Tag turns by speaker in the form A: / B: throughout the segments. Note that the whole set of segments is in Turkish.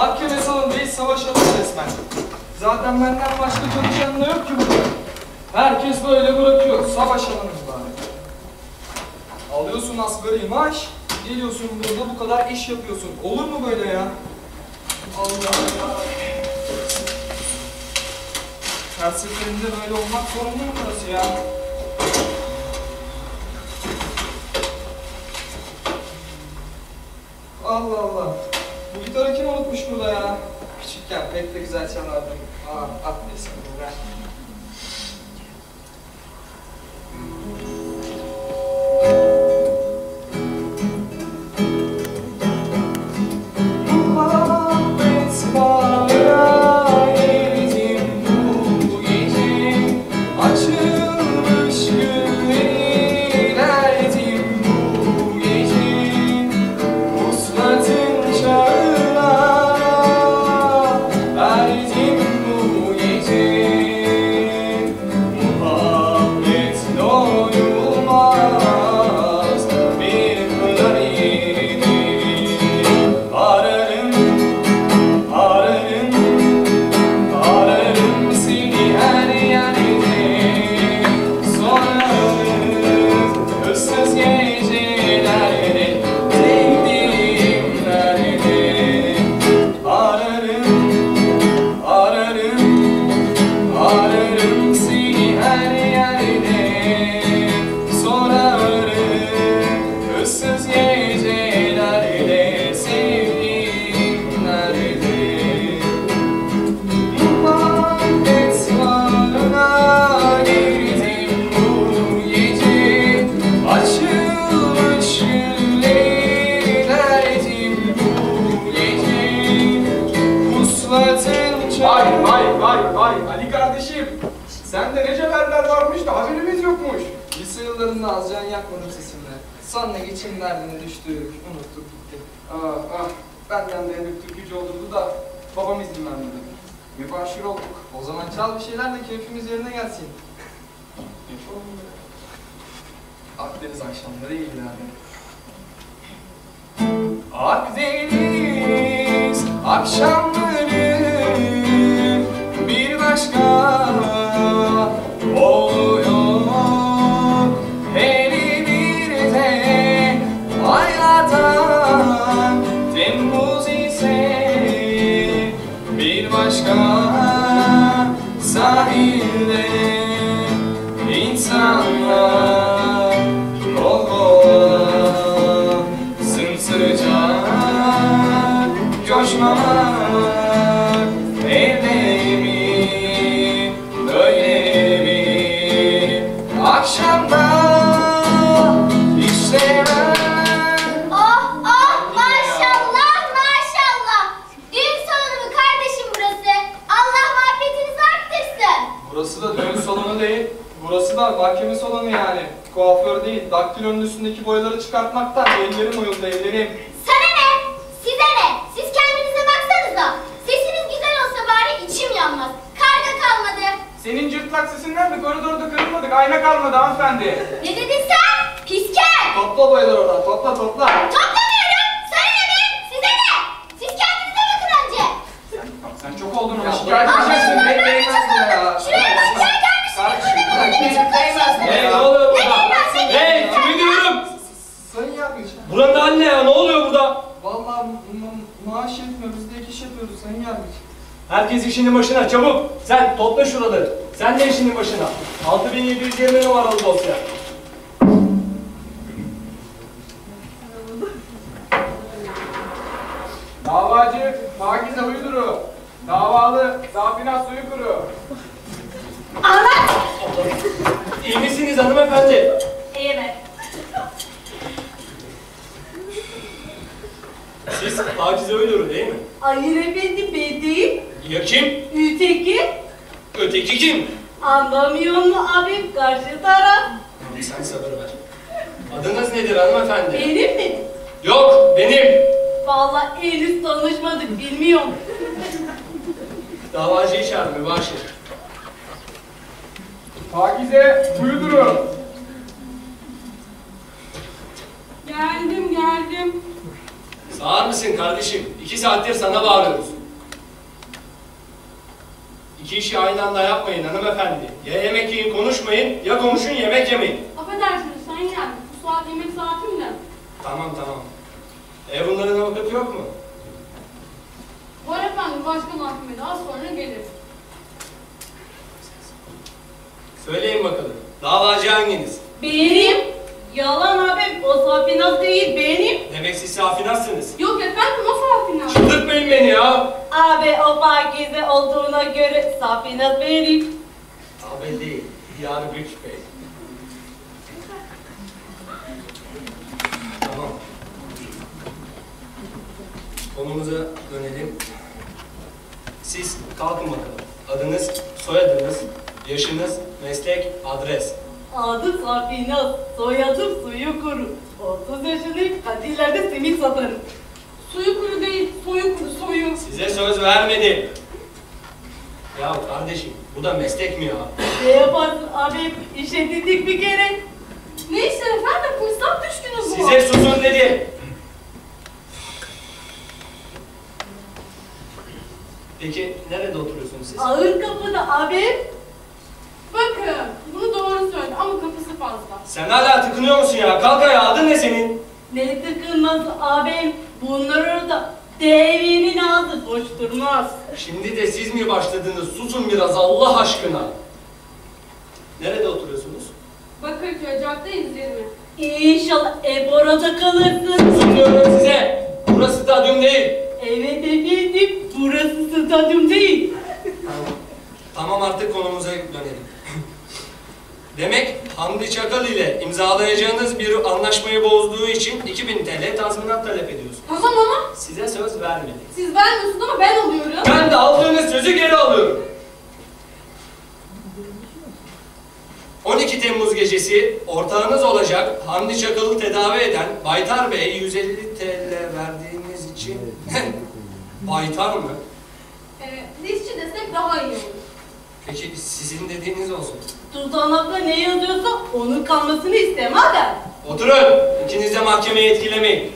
A: Mahkeme salonu değil savaş alanı resmen. Zaten benden başka çalışan da yok ki burada. Herkes böyle bırakıyor. Savaş alanı bari. Alıyorsun asgari maaş, geliyorsun burada bu kadar iş yapıyorsun. Olur mu böyle ya? Allah Allah. Her seferinde böyle olmak zorunda mı burası ya? Allah Allah. Bu gitarı kim unutmuş burada ya? Küçükken pek de güzel çalardım. Aa, at neyse yakmadım sesimle Sonra geçim derdine düştük, unuttuk gitti.
B: Ah ah. Benden de hep türkücü olurdu da babam izin vermedi. Mübaşir olduk.
A: O zaman çal bir şeyler de keyfimiz yerine gelsin. Akdeniz akşamları iyi yani
C: Akdeniz akşamları bir başka. Oluyor bir başka sahilde
A: daktilonun üstündeki boyaları çıkartmaktan ellerim uyuldu ellerim
D: Sana ne? Size ne? Siz kendinize baksanıza. Sesiniz güzel olsa bari içim yanmaz. Karga kalmadı.
B: Senin cırtlak sesinden de koridorda kırılmadık. Ayna kalmadı hanımefendi.
D: Ne dedin sen? Pisker.
A: Topla boyaları oradan, topla topla
D: Toplamıyorum. Sana ne be? Size ne? Siz kendinize bakın önce.
B: Sen çok oldun
A: Ya
B: şikayet edeceksin.
A: Allah
B: Be-
A: Allah,
B: Değmez bu ya.
D: Şuraya bak ya gelmişsiniz.
B: Kardeşim,
D: Burada
B: bırak,
D: bakın.
B: değmez, değmez bu
E: Hey
B: ya.
E: ne oluyor
D: Ne
E: burada?
D: değmez, ne
E: Hey
D: değmez?
E: kimi diyorum?
A: Sayın Yargıç
E: Buranın hali ne ya? Ne oluyor burada?
A: Vallahi ma- maaş yetmiyor, yapıyoruz Sayın Yargıç
E: Herkes işinin başına çabuk. Sen topla şuraları. Sen de işinin başına. 6720 numaralı dosya. Kim?
F: Ülteki.
E: Öteki kim?
F: Anlamıyor mu abim karşı taraf?
E: Sen sabır ver. Adınız nedir hanımefendi?
F: Benim mi?
E: Yok benim.
F: Vallahi henüz tanışmadık bilmiyorum.
E: Davacıyı çağır mübaşir.
B: Pakize Huyudur'u.
F: Geldim geldim.
E: Sağır mısın kardeşim? İki saattir sana bağırıyoruz. İki işi aynı anda yapmayın hanımefendi. Ya yemek yiyin konuşmayın ya konuşun yemek yemeyin.
F: Affedersiniz sen geldin. Bu saat yemek saatim de.
E: Tamam tamam. E bunların avukatı yok mu?
F: Var efendim başka mahkemede az sonra gelir.
E: Söyleyin bakalım. Davacı hanginiz?
F: Benim. Yalan abim o Safinaz değil benim.
E: Demek siz safinazsınız.
F: Yok efendim.
E: Ya.
F: Abi o Pakize olduğuna göre Safinaz benim.
E: Abi değil. Diyar Güç Bey. Tamam. Konumuza dönelim. Siz kalkın bakalım. Adınız, soyadınız, yaşınız, meslek, adres.
F: Adım Safinaz, soyadım suyu kuru. 30 yaşındayım, kadilerde simit satarım. Suyu kuru değil, soyu kuru, soyu.
E: Size söz vermedim. Ya kardeşim bu da meslek mi ya?
F: Ne yaparsın abi, işe dedik bir kere. Ne işler efendim, fırsat düşkünüz bu.
E: Size susun dedi. Peki nerede oturuyorsunuz siz?
F: Ağır kapıda abi. Bakın, bunu doğru söyle ama kapısı fazla.
E: Sen hala tıkınıyor musun ya? Kalk ayağa adın ne senin?
F: Ne tıkılmaz abim, bunlar orada. Devinin ağzı boş durmaz.
E: Şimdi de siz mi başladınız? Susun biraz Allah aşkına. Nerede oturuyorsunuz?
F: Bakırköy cadde izlerimi. İnşallah hep orada kalırsın.
E: Susun diyorum size. Burası stadyum değil.
F: Evet efendim, burası stadyum değil.
E: Tamam. Tamam artık konumuza dönelim. Demek Hamdi Çakal ile imzalayacağınız bir anlaşmayı bozduğu için 2000 TL tazminat talep ediyorsunuz.
F: Tamam ama
E: Size söz vermedim.
F: siz vermiyorsunuz ama ben alıyorum.
E: Ben de aldığınız sözü geri alıyorum. 12 Temmuz gecesi ortağınız olacak Hamdi Çakal'ı tedavi eden Baytar Bey 150 TL verdiğiniz için Baytar mı?
F: Ee, dizçi desek daha iyi olur.
E: Peki sizin dediğiniz olsun.
F: Tutanakta ne yazıyorsa onun kalmasını istemem ben.
E: Oturun. İkiniz de mahkemeyi etkilemeyin.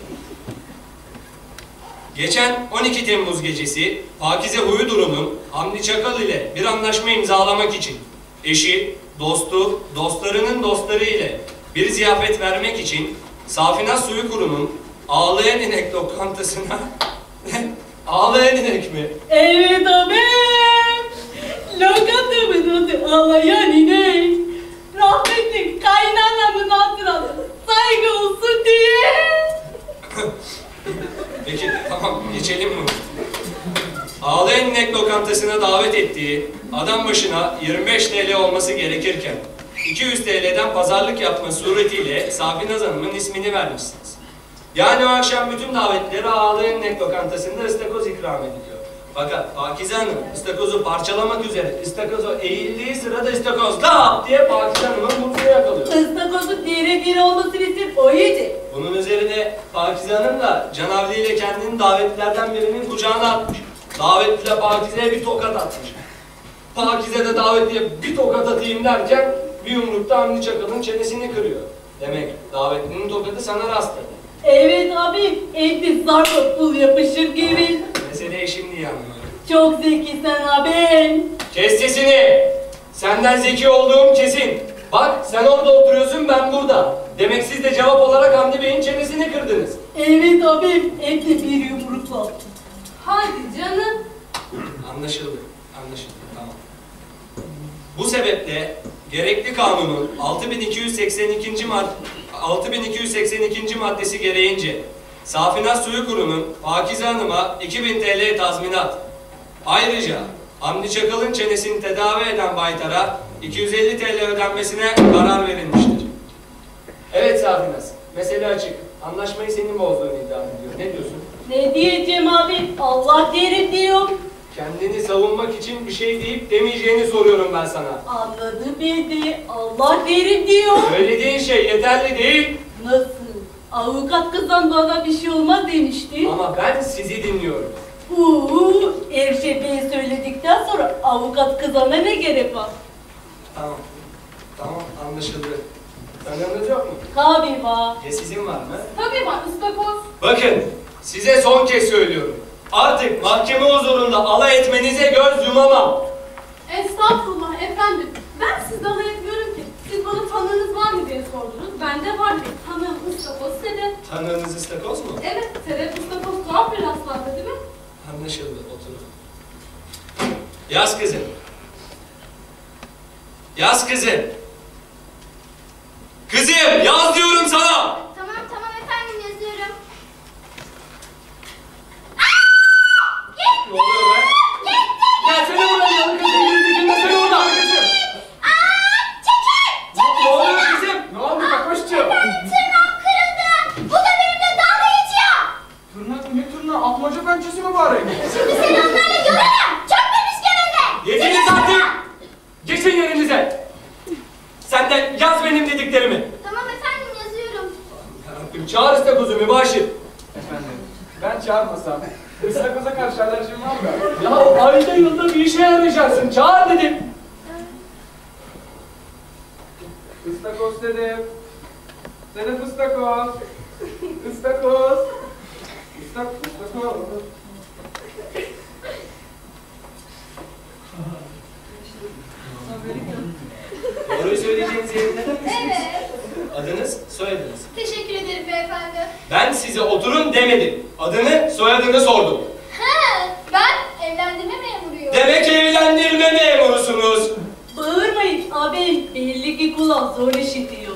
E: Geçen 12 Temmuz gecesi Pakize Huyudur'un Hamdi Çakal ile bir anlaşma imzalamak için eşi, dostu, dostlarının dostları ile bir ziyafet vermek için Safinaz Suyu Kuru'nun Ağlayan İnek lokantasına Ağlayan İnek mi?
F: Evet abi. Lokantamın adı ağlayan inek. Rahmetli kaynanamın adına saygı olsun diye.
E: Peki tamam geçelim mi? Ağlayan İnek lokantasına davet ettiği adam başına 25 TL olması gerekirken 200 TL'den pazarlık yapma suretiyle Safinaz Hanım'ın ismini vermişsiniz. Yani o akşam bütün davetlere Ağlayan İnek lokantasında ıstakoz ikram ediliyor. Fakat Pakize Hanım ıstakozu parçalamak üzere ıstakozu eğildiği sırada ıstakoz lap diye Pakize Hanım'ın burnunu yakalıyor.
F: Istakozu diri diri olmasını ister o yedi.
E: Bunun üzerine Pakize Hanım da Canavli ile kendini davetlilerden birinin kucağına atmış. Davetliler Pakize'ye bir tokat atmış. Pakize de davetliye bir tokat atayım derken bir yumrukta Hamdi Çakal'ın çenesini kırıyor. Demek davetlinin tokadı sana rastladı.
F: Evet abi, eti zarfa pul yapışır gibi.
E: Meseleyi şimdi iyi anlıyorum.
F: Çok zekisin abi.
E: Kes sesini! Senden zeki olduğum kesin. Bak sen orada oturuyorsun ben burada. Demek siz de cevap olarak Hamdi Bey'in çenesini kırdınız.
F: Evet abi, eti bir yumrukla. Hadi canım.
E: Anlaşıldı. Anlaşıldı. Tamam. Bu sebeple gerekli kanunun 6282. mad 6282. maddesi gereğince Safinaz Suyu Kuru'nun Pakize Hanım'a 2000 TL tazminat. Ayrıca Hamdi Çakal'ın çenesini tedavi eden Baytar'a 250 TL ödenmesine karar verilmiştir. Evet Safinaz, mesele açık. Anlaşmayı senin bozduğunu iddia ediyor. Ne diyorsun?
F: Ne diyeceğim abi? Allah derim diyor.
E: Kendini savunmak için bir şey deyip demeyeceğini soruyorum ben sana.
F: Anladı beni. Allah derim diyor.
E: Söylediğin şey yeterli değil
F: Nasıl? Avukat kızdan bana bir şey olmaz demişti.
E: ama ben sizi dinliyorum.
F: Uuu, ben söyledikten sonra avukat kızana ne gerek var?
E: Tamam. Tamam anlaşıldı. Tanıdığınız yok mu?
F: Tabii var.
E: Ya sizin var mı?
F: Tabii var, ıstakoz.
E: Bakın size son kez söylüyorum. Artık mahkeme huzurunda alay etmenize göz yumamam.
G: Estağfurullah efendim. Ben sizden alay etmiyorum ki. Siz bana tanığınız var mı diye sordunuz. Bende var bir tanığım Istakoz Sedef.
E: Tanığınız istakoz mu?
G: Evet, Sedef Istakoz tuhaf bir rastlandı değil mi?
E: Anlaşıldı. Oturun. Yaz kızım. Yaz kızım. Kızım yaz diyorum sana.
D: Tamam tamam efendim yazıyorum.
E: Ne oluyor be? Gelsene buraya yalı kızım. Yürü dikilme seni oradan.
D: Aa, çekil!
E: Ne oluyor kızım?
B: Ne oldu Kakoşçu?
D: Tırnağım kırıldı. Bu da benimle dalga geçiyor.
B: Tırnak ne tırnağı? Atmaca pençesi
D: öyle.
E: Yediniz artık. Geçin yerinize. Sen de yaz benim dediklerimi.
D: Tamam efendim yazıyorum.
E: Yarabbim çağır istakozu mübaşir.
B: Efendim, ben çağırmasam. Istakoza karşı alerjim var mı?
E: Ya ayda yılda bir işe yarayacaksın. Çağır dedim.
B: Istakoz Sedef. Sedef ıstakoz. Istakoz. Istak, ıstakoz.
E: Doğruyu söyleyeceğinizi yemin eder misiniz?
D: Evet.
E: Adınız, soyadınız.
D: Teşekkür ederim beyefendi.
E: Ben size oturun demedim. Adını, soyadını sordum.
D: Ha, ben evlendirme memuruyum.
E: Demek evlendirme memurusunuz.
F: Bağırmayın abi. Belli ki kulak zor işitiyor.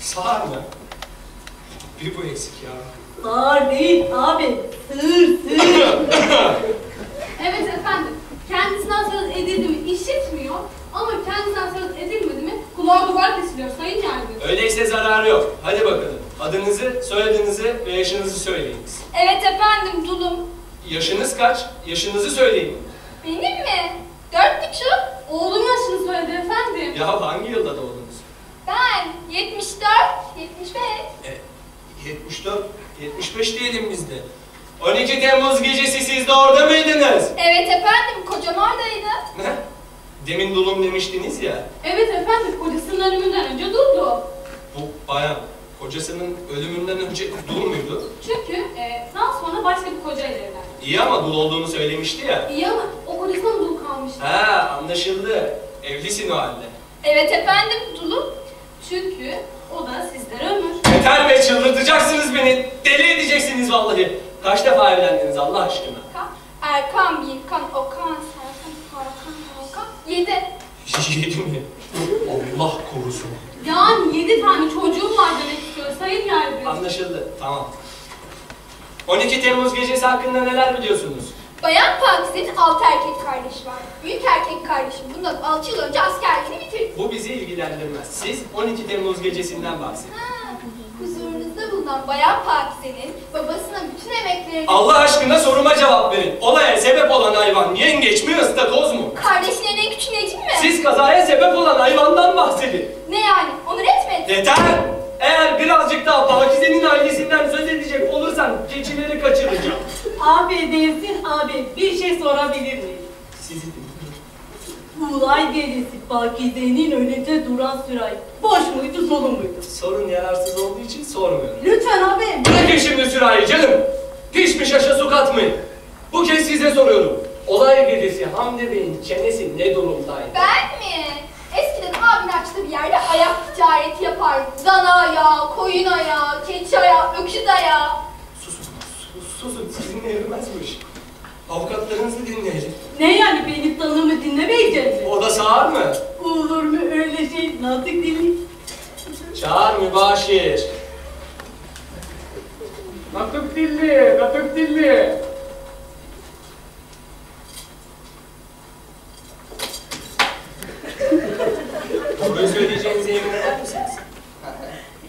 E: Sağır mı? Bir bu eksik ya.
F: Sağır değil abi. Sığır sığır.
G: Evet efendim. Kendisinden söz edildi mi işitmiyor. Ama kendisinden söz edilmedi mi kulağa duvar kesiliyor sayın yargıç.
E: Öyleyse zararı yok. Hadi bakalım. Adınızı, soyadınızı ve yaşınızı söyleyiniz.
D: Evet efendim dulum.
E: Yaşınız kaç? Yaşınızı söyleyin.
D: Benim mi? Dört buçuk.
G: Oğlum yaşını söyledi efendim.
E: Ya hangi yılda doğdunuz?
D: Ben 74, 75.
E: E, 74, 75 diyelim biz de. 12 Temmuz gecesi siz de orada mıydınız?
D: Evet efendim kocam oradaydı.
E: Ne? Demin dulum demiştiniz ya.
G: Evet efendim kocasının ölümünden önce durdu.
E: Bu bayan kocasının ölümünden önce dul muydu?
G: Çünkü e, daha sonra başka bir kocayla evlendi.
E: İyi ama dul olduğunu söylemişti ya.
G: İyi ama o kocasından dul kalmıştı.
E: Ha anlaşıldı. Evlisin o halde.
D: Evet efendim dulum.
G: Çünkü o da sizlere ömür.
E: Yeter be çıldırtacaksınız beni. Deli edeceksiniz vallahi. Kaç defa evlendiniz Allah aşkına?
D: Erkan, Erkan, Birkan, Okan, Serkan, Hakan, Hakan. Yedi.
E: Yedi mi? Allah korusun.
G: Yani yedi tane çocuğum var demek sayın yargıç.
E: Anlaşıldı. Tamam. 12 Temmuz gecesi hakkında neler biliyorsunuz?
D: Bayan Pakize'nin altı erkek kardeşi var. Büyük erkek kardeşim bundan altı yıl önce askerliğini bitirdi.
E: Bu bizi ilgilendirmez. Siz 12 Temmuz gecesinden bahsedin.
D: Ha, huzurunuzda bulunan Bayan Pakize'nin babasına bütün emeklerini...
E: Allah aşkına soruma cevap verin. Olaya sebep olan hayvan yengeç mi ıstakoz mu?
D: Kardeşlerin en küçüğü Necim mi?
E: Siz kazaya sebep olan hayvandan bahsedin.
D: Ne yani? Onur etmedi.
E: Yeter! Eğer birazcık daha Pakize'nin ailesinden söz edecek olursan keçileri kaçıracağım.
F: abi dersin abi. Bir şey sorabilir miyim?
E: Sizi dinliyorum.
F: Ulay gecesi Pakize'nin önünde duran süray. Boş muydu dolu muydu?
E: Sorun yararsız olduğu için sormuyorum.
F: Lütfen abi.
E: Bırakın şimdi sürahi canım. Pişmiş aşa su katmayın. Bu kez size soruyorum. Olay gecesi Hamdi Bey'in çenesi ne durumdaydı?
D: Ben açtığı bir yerde ayak ticareti yapardı. Dana ayağı, koyun ayağı, keçi ayağı, öküz ayağı.
E: Susun, sus- susun. Sizinle yürümezmiş. Avukatlarınızı dinleyelim.
F: Ne yani benim tanımı dinlemeyecek mi?
E: O da sağır mı?
F: Olur mu öyle şey? Nazik dili.
E: Çağır mübaşir.
B: Natuk dilli, natuk dilli.
E: Doğruyu söyleyeceğinize emin eder misiniz?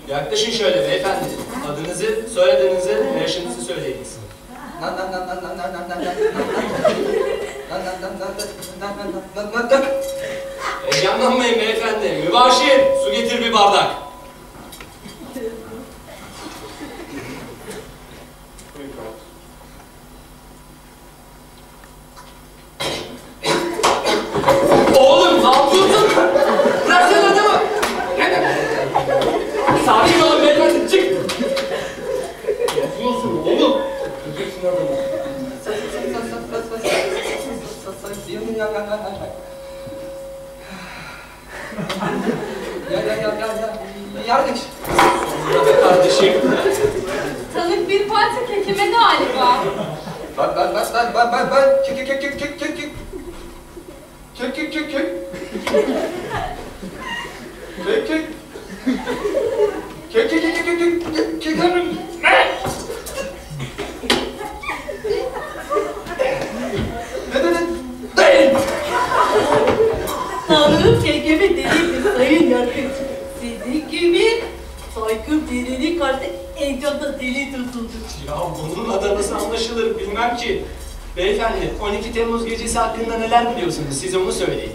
E: Yaklaşın şöyle beyefendi. Adınızı, soyadınızı ve yaşınızı söyleyiniz.
B: Nan nan nan nan nan. Nan nan nan nan nan nan nan nan nan nan.
E: Heyecanlanmayın beyefendi. Mübaşir, su getir bir bardak. Tükürüm. Ne?
F: Tanrı çekimi değildi sayın yargıç. Sizin gibi saygın birinin karşı enkanda deli tutuldu.
E: Ya bunun adı nasıl anlaşılır bilmem ki. Beyefendi 12 Temmuz gecesi hakkında neler biliyorsunuz siz onu söyleyin.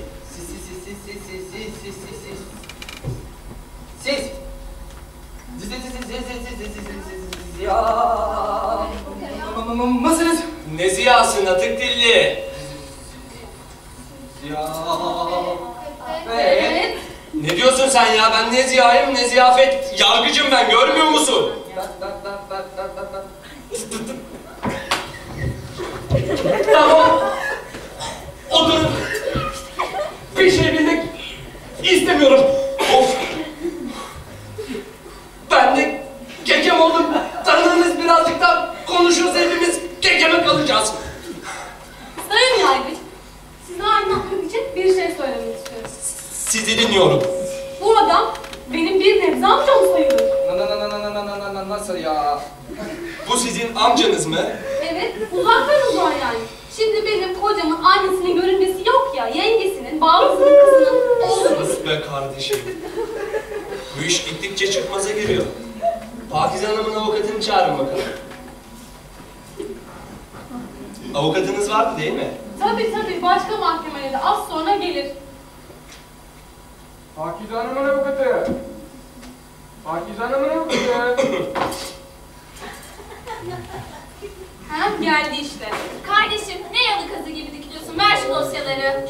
G: Ha, geldi işte.
D: Kardeşim ne yalı kazı gibi dikiliyorsun? Ver şu dosyaları.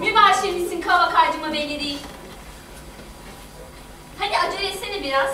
D: Mübaşir misin kava karcıma belli değil. Hadi acele etsene biraz.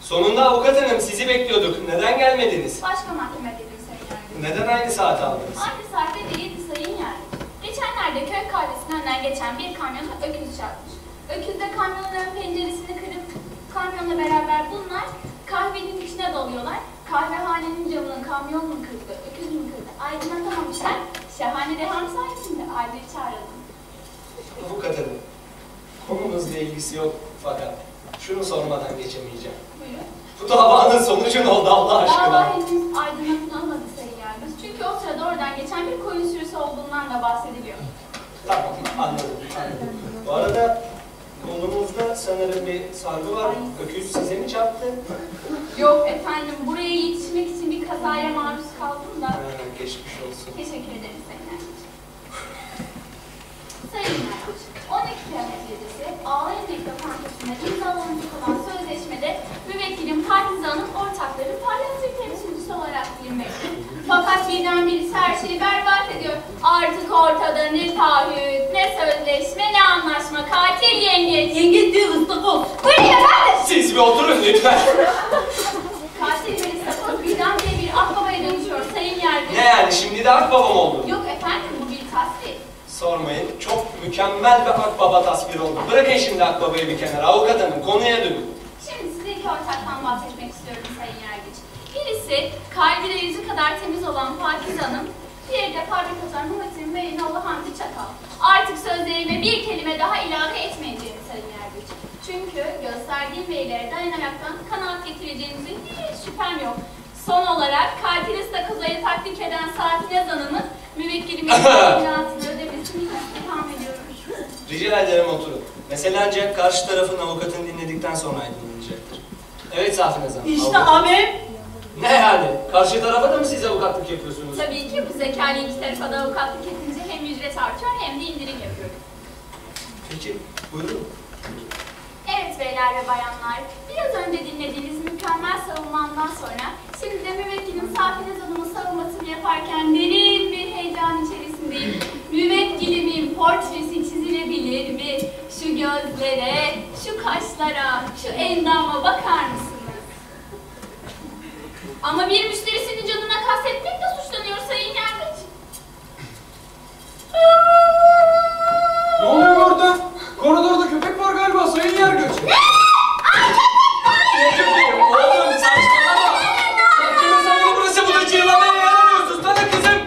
E: Sonunda avukat hanım sizi bekliyorduk. Neden gelmediniz?
D: Başka mahkeme dedim sayın yargıç.
E: Neden aynı saat aldınız?
D: Aynı saatte değildi sayın yargıç. Geçenlerde köy kahvesinin önünden geçen bir kamyona öküz çarpmış. Öküz de kamyonun ön penceresini kırıp kamyonla beraber bunlar kahvenin içine dalıyorlar. Kahvehanenin camını kamyon mu kırdı, öküz mü kırdı? Aydınlatamamışlar. Şahane reham sayesinde ayrıca çağrıldım.
E: Avukat hanım. Konumuzla ilgisi yok fakat şunu sormadan geçemeyeceğim.
D: Buyurun.
E: Bu davanın sonucu ne oldu Allah aşkına?
D: Dava henüz aydınlatılamadı sayın yargıç. Çünkü o sırada oradan geçen bir koyun sürüsü olduğundan da bahsediliyor.
E: Anladım. anladım. Bu arada kolunuzda sanırım bir sargı var. Öküz size mi çarptı?
D: Yok efendim buraya yetişmek için bir kazaya maruz kaldım da.
E: Ha, geçmiş olsun.
D: Teşekkür ederim Sayın. Sayın Yargıç, 12 Temmuz gecesi Ağlayın Lokantısı'nda imzalanmış olan sözleşmede müvekkilim Partizan'ın ortakları palyatif temsilcisi olarak bilinmekte. Fakat birdenbire her şeyi berbat ediyor. Artık ortada ne taahhüt, ne sözleşme, ne anlaşma, katil yengeç.
F: Yengeç değil ıstakoz.
D: Buyurun efendim.
E: Siz bir oturun lütfen.
D: Katil ve istakoz birdenbire bir akbabaya dönüşüyor Sayın Yargıç.
E: Ne yani şimdi de akbabam oldu?
D: Yok efendim bu bir tasvir.
E: Sormayın. Çok mükemmel bir akbaba tasviri oldu. Bırakın şimdi akbabayı bir kenara. Avukat hanım konuya dönün.
D: Şimdi size iki ortaktan bahsetmek istiyorum Sayın Yargıç. Birisi kalbi de yüzü kadar temiz olan Pakize Hanım, diğeri de fabrikatör Muhittin ve Yenoğlu Hamdi Çakal. Artık sözlerime bir kelime daha ilave etmeyeceğim Sayın Yargıç. Çünkü gösterdiğim verilere dayanaraktan kanaat getireceğinizin hiç şüphem yok. Son olarak katil istakozayı takdik eden Safi Yazan'ımın müvekkilimin ilanatını ödemesini istirham ediyorum.
E: Rica ederim oturun. Mesele ancak karşı tarafın avukatını dinledikten sonra aydınlanacaktır. Evet Safine Hanım.
F: İşte
E: avukat.
F: abi.
E: Ne yani? Karşı tarafa da mı siz avukatlık yapıyorsunuz?
D: Tabii ki bu zekayla iki tarafa da avukatlık edince hem ücret artıyor hem de indirim yapıyoruz.
E: Peki, buyurun.
D: Evet beyler ve bayanlar, biraz önce dinlediğiniz mükemmel savunmamdan sonra şimdi de müvekkilin Safine Hanım'ın savunmasını yaparken derin bir heyecan içerisindeyim. Müvekkilimin portresi çizilebilir mi? Şu gözlere, şu kaşlara, şu endama bakar mısınız? Ama bir müşterisinin canına kastetmekle suçlanıyor Sayın Yargıç.
A: Ne oluyor orada? Koridorda köpek var galiba sayın yargıç.
E: Ne köpeği? Oğlum saçmalama! Mahkeme salonu burası bu da cırlamaya yaramıyorsun sana kızım!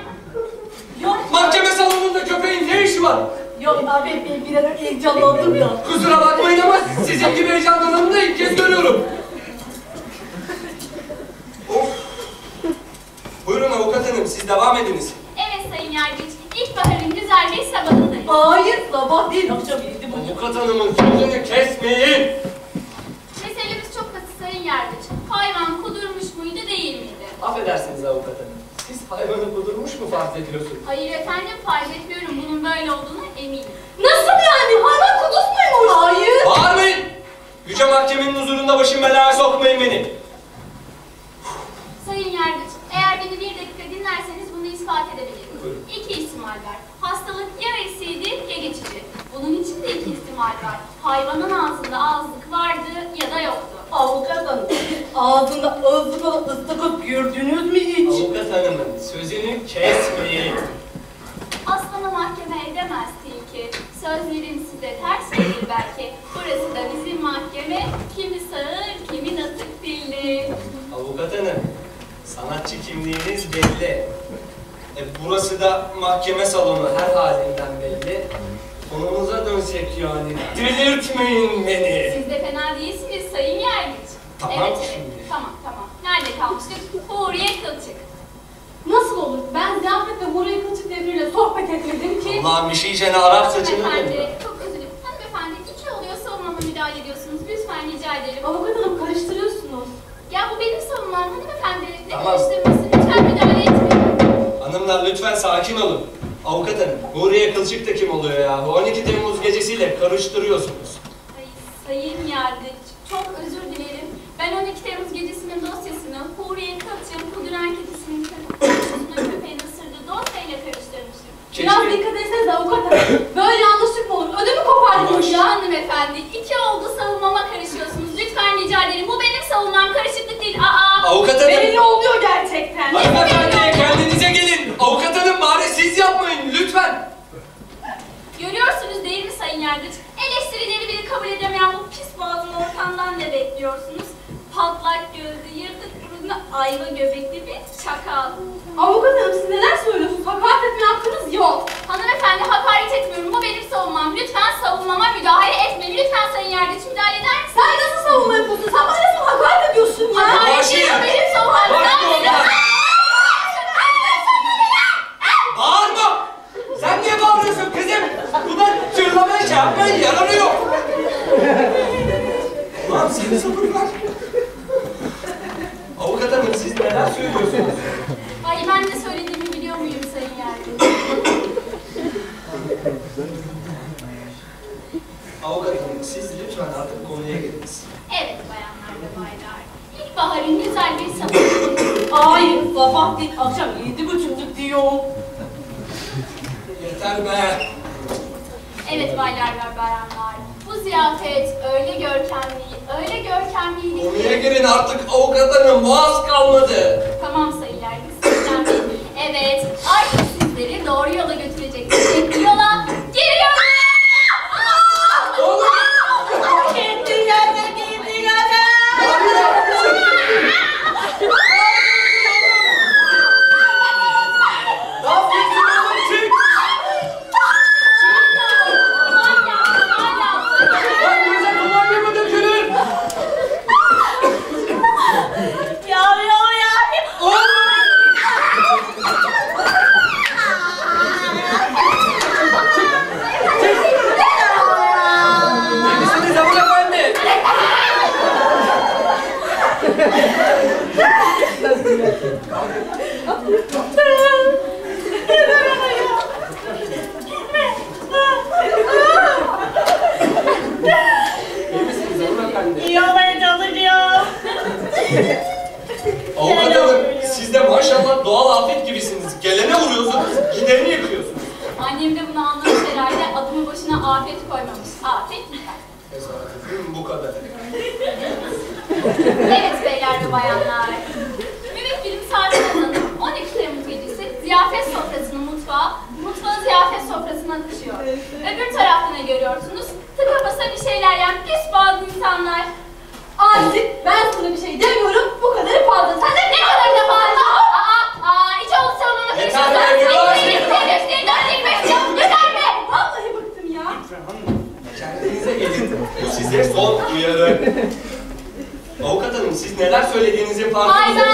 F: Yok.
E: Mahkeme salonunda köpeğin ne işi var?
F: Yok abi ben biraz heyecanlandım ya.
E: Kusura bakmayın ama sizin gibi heyecanlananı da ilk kez görüyorum. Of! Buyurun avukat hanım siz devam ediniz.
D: Evet Sayın Yargıç, ilkbaharın güzel bir sabahındayız.
F: Hayır sabah değil akşam yedi buçuk.
E: Avukat hanımın sözünü kesmeyin.
D: Meselemiz çok basit Sayın Yargıç. Hayvan kudurmuş muydu değil miydi?
E: Affedersiniz avukat hanım. Siz hayvanı kudurmuş mu fark ediyorsunuz?
D: Hayır efendim fark etmiyorum bunun böyle olduğunu eminim.
F: Nasıl yani? Hayvan kuduz muymuş? Hayır.
E: Bağırmayın! Yüce mahkemenin huzurunda başım belaya sokmayın beni.
D: Sayın Yargıç ispat edebilirim.
E: Buyurun.
D: İki ihtimal var. Hastalık ya esiydi ya geçici. Bunun için de iki ihtimal var. Hayvanın ağzında ağızlık vardı ya da yoktu.
F: Avukat hanım. Ağzında ağzı falan ıslıkıp gördünüz mü hiç?
E: Avukat hanımın sözünü kesmeyin.
D: Aslında mahkeme edemezdi ki. Sözlerim size ters gelir belki. Burası da bizim mahkeme. Kimi sağır, kimi atık dilli.
E: Avukat hanım, sanatçı kimliğiniz belli. E, burası da mahkeme salonu her halinden belli. Konumuza dönsek yani. Delirtmeyin beni.
D: Siz de fena değilsiniz Sayın Yargıç.
E: Tamam
D: evet, evet.
E: şimdi.
D: Tamam, tamam. Nerede kalmıştık? Huriye Kılçık.
G: Nasıl olur? Ben ziyafetle Huriye Kılçık devriyle sohbet etmedim ki.
E: Allah'ım bir şey şeyine Arap saçını dönüyor.
D: çok özür dilerim. Hanımefendi, iki oluyor savunmama müdahale ediyorsunuz. Lütfen rica ederim.
G: Avukat hanım karıştırıyorsunuz.
D: Ya bu benim savunmam hanımefendi. Ne
E: Tamam.
D: karıştırması?
E: Hanımlar lütfen sakin olun. Avukat hanım, Nuriye Kılçık da kim oluyor ya? 12 Temmuz gecesiyle karıştırıyorsunuz.
D: Ay, sayın Yargıç, çok özür dilerim. Ben 12 Temmuz gecesinin
G: Biraz dikkat etseniz avukat hanım. Böyle yanlışlık mı olur? Ödümü kopardınız
D: Ya
G: ya.
D: hanımefendi, iki oldu savunmama karışıyorsunuz. Lütfen rica ederim. Bu benim savunmam, karışıklık değil. Aa!
E: Avukat hanım!
G: Belli oluyor gerçekten.
E: Hanımefendi kendinize gelin. Avukat hanım bari siz yapmayın lütfen.
D: Görüyorsunuz değil mi Sayın Yargıç? Eleştirileri bile kabul edemeyen bu pis boğazın ortamdan ne bekliyorsunuz? Patlak gözlü, yırtık burunlu, ayva göbekli bir çakal.
G: Avukat hanım siz neler söylüyorsunuz? Hakaret etme hakkınız yok.
D: Hanımefendi hakaret etmiyorum. Bu benim savunmam. Lütfen savunmama müdahale etmeyin. Lütfen Sayın Yargıç müdahale eder misiniz?
G: Sen nasıl savunma yapıyorsun? Sen bana nasıl hakaret ediyorsun ya?
D: Hakaret değil, benim savunmam.
E: Bağırma! Sen niye bağırıyorsun kızım? Bu da çırlamaya şey yapmaya yaranıyor. Ulan seni sabırlar. Hanım siz neler söylüyorsunuz?
D: Ay ben ne söylediğimi biliyor muyum Sayın Yargıç?
E: Avukat hanım siz lütfen artık konuya geliniz.
D: Evet bayanlar ve baylar. İlkbaharın güzel bir sabahı.
F: Hayır sabah değil akşam yedi buçuk diyor.
E: Yeter be.
D: Evet baylar ve bayanlar. Bu ziyafet öyle görkemli, öyle görkemliydi
E: Konuya
D: ki...
E: girin artık avukat hanım boğaz kalmadı.
D: Tamam sizden değil. Evet, artık sizleri doğru yola götürecek bir yola giriyorum.
E: Oğlum!
F: Gitti geldi gitti geldi.
E: Ne yapıyorsun oğlum? Çık!
D: Hala, hala.
E: Lan bize kolonya mı dökülür?
F: Ya ya ya
E: İyi misiniz hanımefendi?
F: İyi olmaya çalışıyor.
E: Avukat hanım, siz de maşallah doğal afet gibisiniz. Gelene vuruyorsunuz, gideni yıkıyorsunuz.
D: Annem de bunu anlamış herhalde adımı başına afet koymamış. Afet mi?
E: Tesadüfüm bu kadar.
D: Evet beyler ve bayanlar. Müvekkilim Saadet Hanım 12 Temmuz gecesi ziyafet sofrasının mutfağı, mutfağın ziyafet sofrasına taşıyor. Öbür tarafta ne görüyorsunuz? Tıka basa bir şeyler yiyen pis bazı insanlar.
G: Artık ben sana bir şey demiyorum. Bu kadarı fazla. Sen de
D: Ne kadar da fazla? Aa, aa, hiç olsa onunla
E: Yeter
D: konuşuyorsan.
E: be, yürü lan,
D: Sayın
E: yürü.
D: Müvekkilim, Sayın Müvekkilim, yeter be!
G: Vallahi bıktım ya.
E: Kendinize gelin. Bu size son uyarı. Avukat hanım, siz neler söylediğinizin farkında
D: ben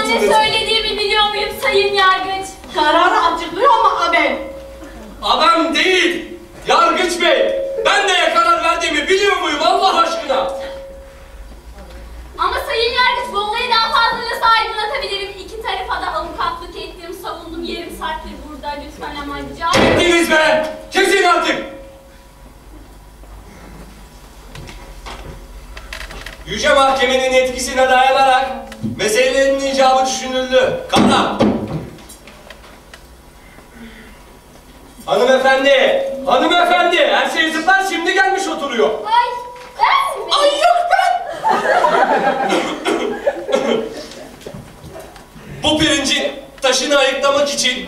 E: teaching